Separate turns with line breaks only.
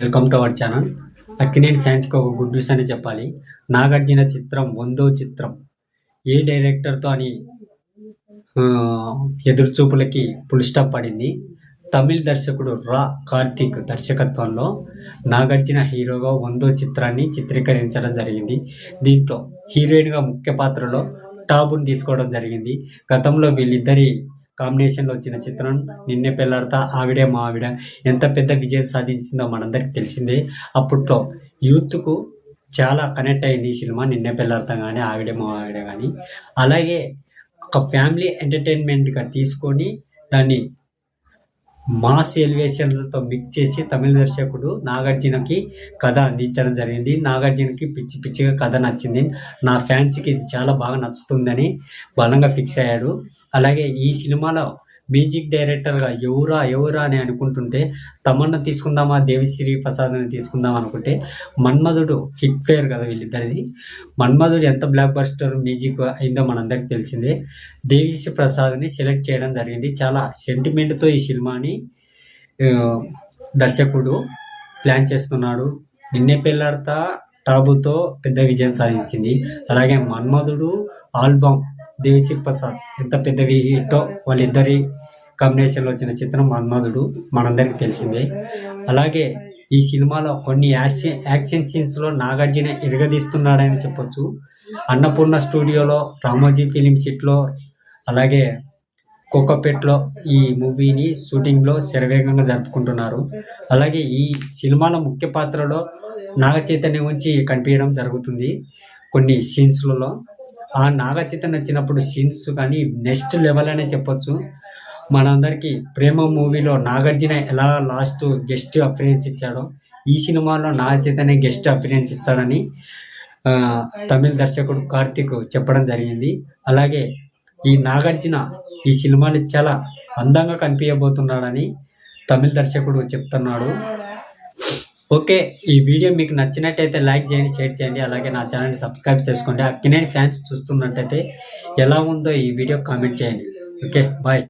Welcome to our channel Akkineni ఫ్యాన్స్కి ఒక good news అని చెప్పాలి. నాగార్జున చిత్రం వందో చిత్రం. ఏ డైరెక్టర్తో అని ఎదురుచూపులకి ఫుల్ స్టాప్ పడింది. తమిళ దర్శకుడు రా కార్తీక్ దర్శకత్వంలో నాగార్జున హీరోగా వందో చిత్రాన్ని చిత్రీకరించడం జరిగింది. దీంట్లో హీరోయిన్గా ముఖ్య పాత్రలో టాబుని తీసుకోవడం జరిగింది. గతంలో వీళ్ళిద్దరి కాంబినేషన్లో వచ్చిన చిత్రం నిన్నే పెళ్ళాడతా ఆవిడే మా ఆవిడ. ఎంత పెద్ద విజయం సాధించిందో మనందరికి తెలిసిందే. అప్పట్లో యూత్కు చాలా కనెక్ట్ అయింది ఈ సినిమా నిన్నే పెళ్ళాడతా కానీ ఆవిడే మా ఆవిడ కానీ అలాగే ఒక ఫ్యామిలీ ఎంటర్టైన్మెంట్గా తీసుకొని దాన్ని మాస్ ఎలివేషన్లతో మిక్స్ చేసి తమిళ దర్శకుడు నాగార్జునకి కథ అందించడం జరిగింది. నాగార్జునకి పిచ్చి పిచ్చిగా కథ నచ్చింది. నా ఫ్యాన్స్కి ఇది చాలా బాగా నచ్చుతుందని బలంగా ఫిక్స్ అయ్యాడు. అలాగే ఈ సినిమాలో మ్యూజిక్ డైరెక్టర్గా ఎవరా ఎవరా అని అనుకుంటుంటే తమన్నా తీసుకుందామా దేవిశ్రీ ప్రసాద్ని తీసుకుందాం అనుకుంటే మన్మధుడు హిట్ ప్లేయర్ కదా వీళ్ళిద్దరిది. మన్మధుడు ఎంత బ్లాక్ బస్టర్ మ్యూజిక్ అయిందో మనందరికి తెలిసిందే. దేవిశ్రీ ప్రసాద్ని సెలెక్ట్ చేయడం జరిగింది. చాలా సెంటిమెంట్తో ఈ సినిమాని దర్శకుడు ప్లాన్ చేస్తున్నాడు. నిన్నే పెళ్ళాడతా టాబుతో పెద్ద విజయం సాధించింది. అలాగే మన్మధుడు ఆల్బమ్ దేవిశ్రీ ప్రసాద్. ఎంత పెద్ద హిట్టో వాళ్ళిద్దరి కాంబినేషన్లో వచ్చిన చిత్రం మన్మధుడు మనందరికీ తెలిసిందే. అలాగే ఈ సినిమాలో కొన్ని యాక్షన్ యాక్షన్ సీన్స్లో నాగార్జున ఎరగదీస్తున్నాడని చెప్పొచ్చు. అన్నపూర్ణ స్టూడియోలో రామోజీ ఫిలిం సిట్లో అలాగే కోకోపేట్లో ఈ మూవీని షూటింగ్లో శరవేగంగా జరుపుకుంటున్నారు. అలాగే ఈ సినిమాలో ముఖ్య పాత్రలో నాగ చైతన్యం ఉంచి కనిపించడం జరుగుతుంది. కొన్ని సీన్స్లలో ఆ నాగచైతన్య వచ్చినప్పుడు సీన్స్ కానీ నెక్స్ట్ లెవెల్ అనే చెప్పొచ్చు. మనందరికీ ప్రేమ మూవీలో నాగార్జున ఎలా లాస్ట్ గెస్ట్ అపిరియన్స్ ఇచ్చాడో ఈ సినిమాలో నాగచైతన్య గెస్ట్ అపిరియన్స్ ఇచ్చాడని తమిళ దర్శకుడు కార్తీక్ చెప్పడం జరిగింది. అలాగే ఈ నాగార్జున ఈ సినిమాని చాలా అందంగా కనిపించబోతున్నాడని తమిళ దర్శకుడు చెప్తున్నాడు. ఓకే ఈ వీడియో మీకు నచ్చినట్టయితే లైక్ చేయండి షేర్ చేయండి అలాగే నా ఛానల్ని సబ్స్క్రైబ్ చేసుకోండి. అక్కినేని ఫ్యాన్స్ చూస్తున్నట్టయితే ఎలా ఉందో ఈ వీడియో కామెంట్ చేయండి. Okay bye.